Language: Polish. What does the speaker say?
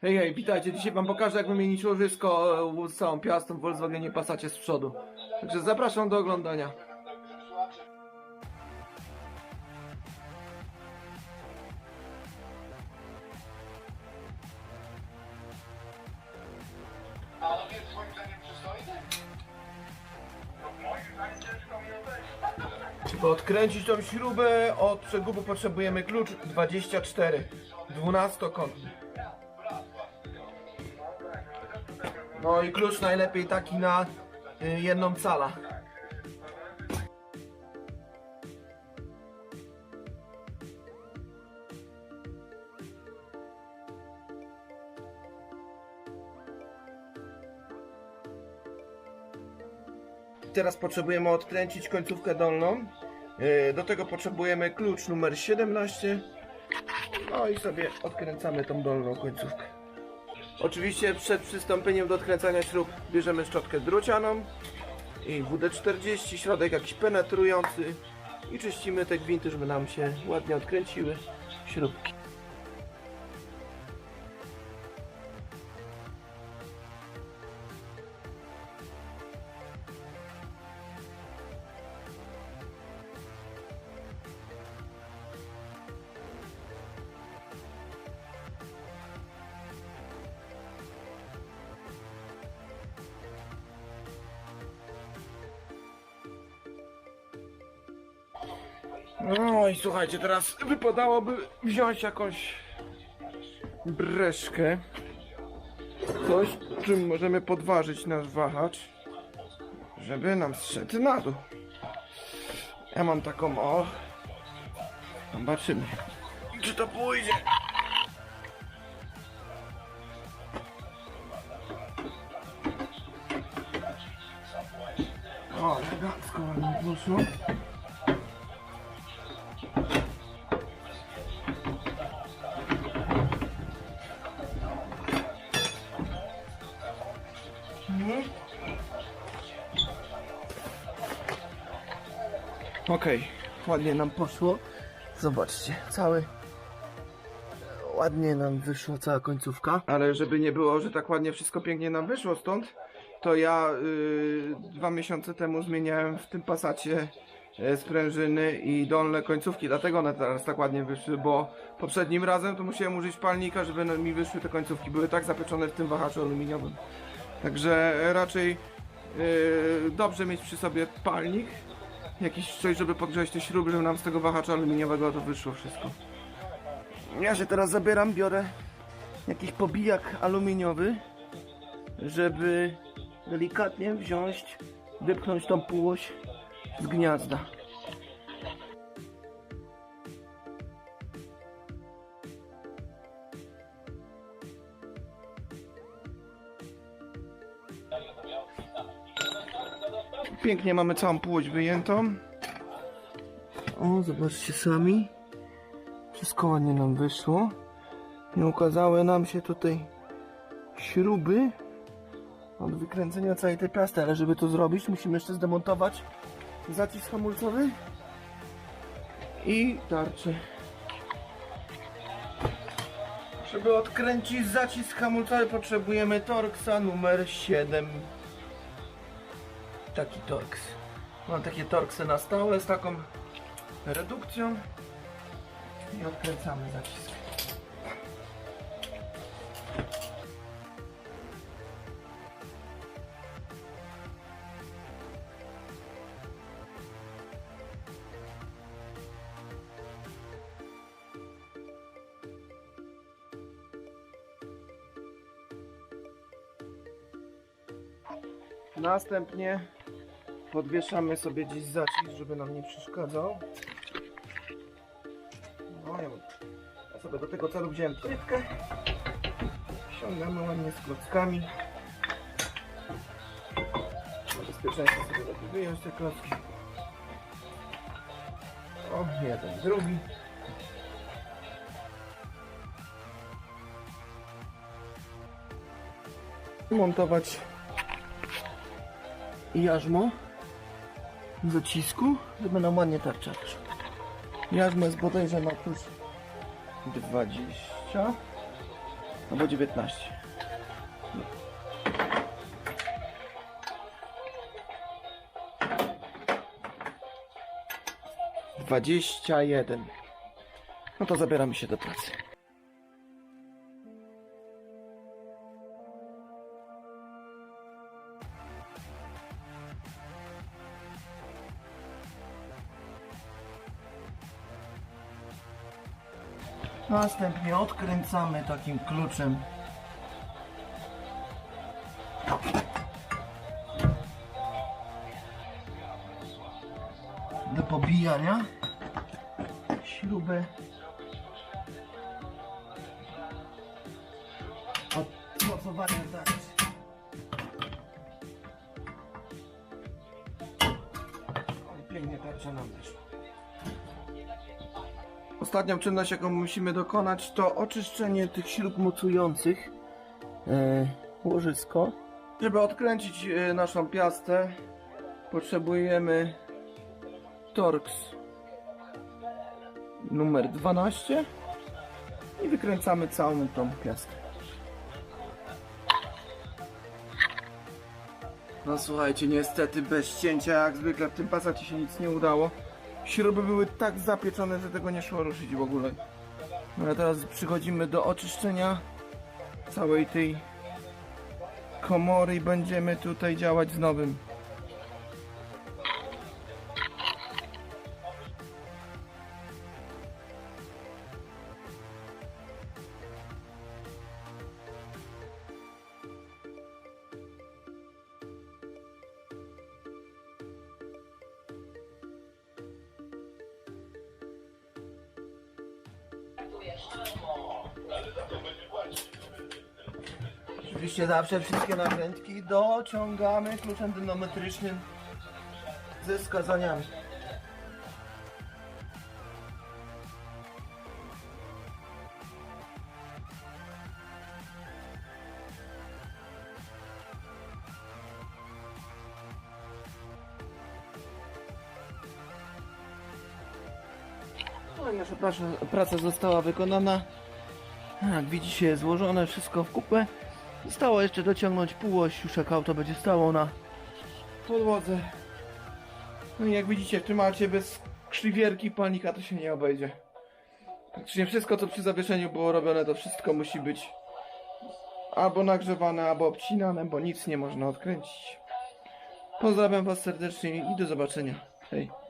Hej, hej, witajcie. Dzisiaj wam pokażę, jak wymienić łożysko e, z całą piastą w Volkswagenie Passacie z przodu. Także zapraszam do oglądania. A. Żeby odkręcić tą śrubę od przegubu potrzebujemy klucz 24 12-kątny. No i klucz najlepiej taki na y, jedną cala. Teraz potrzebujemy odkręcić końcówkę dolną. Yy, Do tego potrzebujemy klucz numer 17. No i sobie odkręcamy tą dolną końcówkę. Oczywiście przed przystąpieniem do odkręcania śrub bierzemy szczotkę drucianą i WD-40, środek jakiś penetrujący i czyścimy te gwinty, żeby nam się ładnie odkręciły śrubki. No i słuchajcie, teraz wypadałoby wziąć jakąś breszkę. Coś, czym możemy podważyć nasz wahacz, żeby nam zszedł na dół. Ja mam taką o. Zobaczymy, czy to pójdzie. O, elegancko ładnie poszło. Okej, ładnie nam poszło. Zobaczcie, cały. Ładnie nam wyszła cała końcówka. Ale żeby nie było, że tak ładnie wszystko pięknie nam wyszło stąd, to ja y, dwa miesiące temu zmieniałem w tym pasacie e, sprężyny i dolne końcówki, dlatego one teraz tak ładnie wyszły, bo poprzednim razem to musiałem użyć palnika, żeby mi wyszły te końcówki. Były tak zapieczone w tym wahaczu aluminiowym. Także raczej yy, dobrze mieć przy sobie palnik, jakiś coś, żeby podgrzać te śruby, żeby nam z tego wahacza aluminiowego to wyszło wszystko. Ja się teraz zabieram, biorę jakiś pobijak aluminiowy, żeby delikatnie wziąć, wypchnąć tą półoś z gniazda. Pięknie mamy całą półość wyjętą. O, zobaczcie sami. Wszystko ładnie nam wyszło. Nie ukazały nam się tutaj śruby od wykręcenia całej tej plasty, ale żeby to zrobić, musimy jeszcze zdemontować zacisk hamulcowy i tarczę. Żeby odkręcić zacisk hamulcowy potrzebujemy Torxa numer 7 taki torks. Mam takie torksy na stałe z taką redukcją i odkręcamy zacisk. Następnie podwieszamy sobie gdzieś zacisk, żeby nam nie przeszkadzał. No ja, sobie do tego celu wziąłem trybkę. Ściągamy ładnie z klockami. Bezpieczeństwo sobie lepiej wyjąć te klocki. O, jeden, drugi. Montować jarzmo zacisku, żeby nam ładnie tarcza wyszła. Jest bodajże na plus 20. Albo 19. Dwadzieścia jeden. No to zabieramy się do pracy. Następnie odkręcamy takim kluczem. Do pobijania śrubę. Od mocowania zaraz. Ale Pięknie tarcza nam weszła. Ostatnią czynność, jaką musimy dokonać, to oczyszczenie tych śrub mocujących e, łożysko. Żeby odkręcić e, naszą piastę, potrzebujemy Torx numer 12 i wykręcamy całą tą piastę. No słuchajcie, niestety bez cięcia, jak zwykle w tym pasacie się nic nie udało. Śruby były tak zapieczone, że tego nie szło ruszyć w ogóle. No a teraz przychodzimy do oczyszczenia całej tej komory i będziemy tutaj działać z nowym. Oczywiście zawsze wszystkie nakrętki dociągamy kluczem dynametrycznym ze wskazaniami. No nasza praca, praca została wykonana. Jak widzicie, złożone wszystko w kupę. Zostało jeszcze dociągnąć półoś, już jak auto będzie stało na podłodze. No i jak widzicie, w temacie bez krzywierki panika to się nie obejdzie. Praktycznie wszystko, co przy zawieszeniu było robione, to wszystko musi być albo nagrzewane, albo obcinane, bo nic nie można odkręcić. Pozdrawiam Was serdecznie i do zobaczenia. Hej.